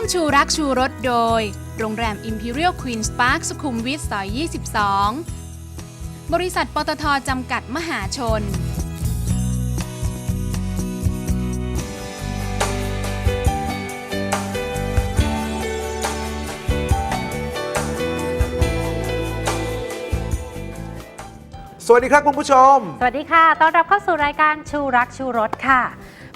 วมชูรักชูรสโดย โรงแรม Imperial Queen's Park สุขุมวิทซอย 22 บริษัทปตทจำกัดมหาชน สวัสดีครับคุณผู้ชม สวัสดีค่ะ ต้อนรับเข้าสู่รายการชูรักชูรสค่ะ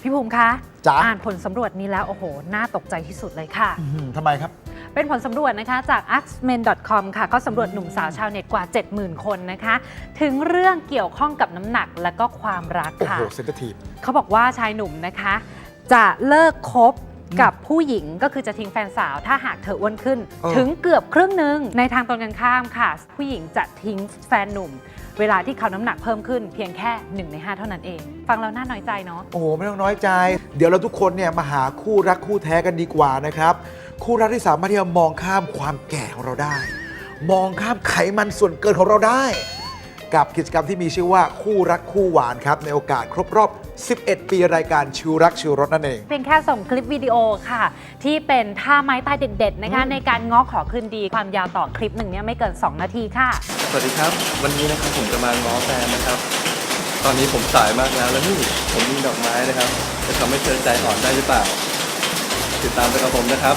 พี่ภูมิคะ จ๊ะอ่านผลสำรวจนี้แล้วโอ้โห น่าตกใจที่สุดเลยค่ะ อื้อหือทำไมครับ เป็นผลสำรวจนะคะจาก axmen.com ค่ะเขาสำรวจหนุ่มสาวชาวเน็ตกว่า 70,000 คนนะคะ ถึงเรื่องเกี่ยวข้องกับน้ำหนักและก็ความรักโอ้ค่ะ โหเซนซิทีฟ เขาบอกว่าชายหนุ่มนะคะ จะเลิกคบกับผู้หญิงก็คือจะทิ้งแฟนสาว ถ้าหากเธออ้วนขึ้น เออ ถึงเกือบครึ่งหนึ่งในทางตรงกันข้ามค่ะ ผู้หญิงจะทิ้งแฟนหนุ่ม เวลาที่เขาน้ำหนักเพิ่มขึ้นเพียงแค่1ใน5 เท่านั้นเอง ฟังแล้วน่าน้อยใจเนาะ โอ้โหไม่ต้องน้อยใจ เดี๋ยวเราทุกคนเนี่ยมาหาคู่รักคู่แท้กันดีกว่านะครับ คู่รักที่สามารถที่จะมองข้ามความแก่ของเราได้ มองข้ามไขมันส่วนเกินของเราได้ กับกิจกรรมที่มีชื่อว่าคู่รักคู่หวานครับ ในโอกาสครบรอบ 11 ปีรายการชูรักชูรสนั่นเอง เพียงแค่ส่งคลิปวิดีโอค่ะ ที่เป็นท่าไม้ตายเด็ดๆนะคะในการง้อขอคืนดีความยาวต่อคลิปหนึ่งเนี่ยไม่เกิน 2 นาทีค่ะ สวัสดีครับ วันนี้นะครับผมจะมาง้อแฟนนะครับ ตอนนี้ผมสายมากแล้วแล้วนี่ผมมีดอกไม้นะครับ จะทำให้เธอใจอ่อนได้หรือเปล่า ติดตามไปกับผมนะครับ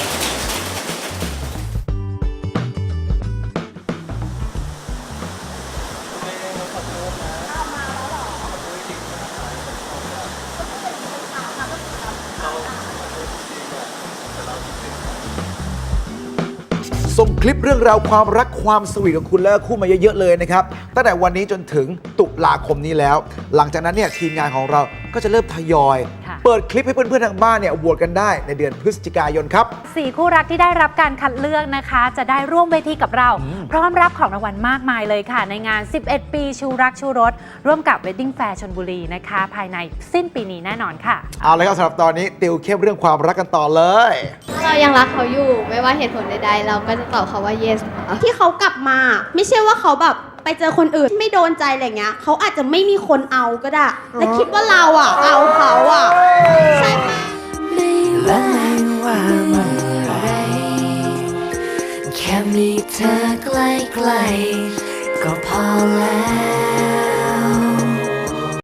ส่งคลิปเรื่องราวความรักความสวีทของคุณและคู่มาเยอะๆเลยนะครับ ตั้งแต่วันนี้จนถึงตุลาคมนี้แล้ว หลังจากนั้นเนี่ยทีมงานของเราก็จะเริ่มทยอย เปิดคลิปให้เพื่อนๆทางบ้านเนี่ยโหวตกันได้ในเดือนพฤศจิกายนครับ สี่คู่รักที่ได้รับการคัดเลือกนะคะ จะได้ร่วมเวทีกับเรา พร้อมรับของรางวัลมากมายเลยค่ะ ในงาน 11 ปีชูรักชูรส ร่วมกับ Wedding Fair ชนบุรีนะคะ ภายในสิ้นปีนี้แน่นอนค่ะ เอาละครับสำหรับตอนนี้ติวเข้มเรื่องความรักกันต่อเลย เรายังรักเขาอยู่ ไม่ว่าเหตุผลใดๆ เราก็จะตอบเขาว่า yes ค่ะที่เขากลับมา ไม่ใช่ว่าเขาแบบ ไปเจอคนอื่นไม่โดนใจอะไรเงี้ยเขาอาจจะไม่มีคนเอาก็ได้ และคิดว่าเราอะ เอาเขาอะใช่ปะและไม่ว่าเมื่อไรแค่มีเธอใกล้ๆก็พอแล้ว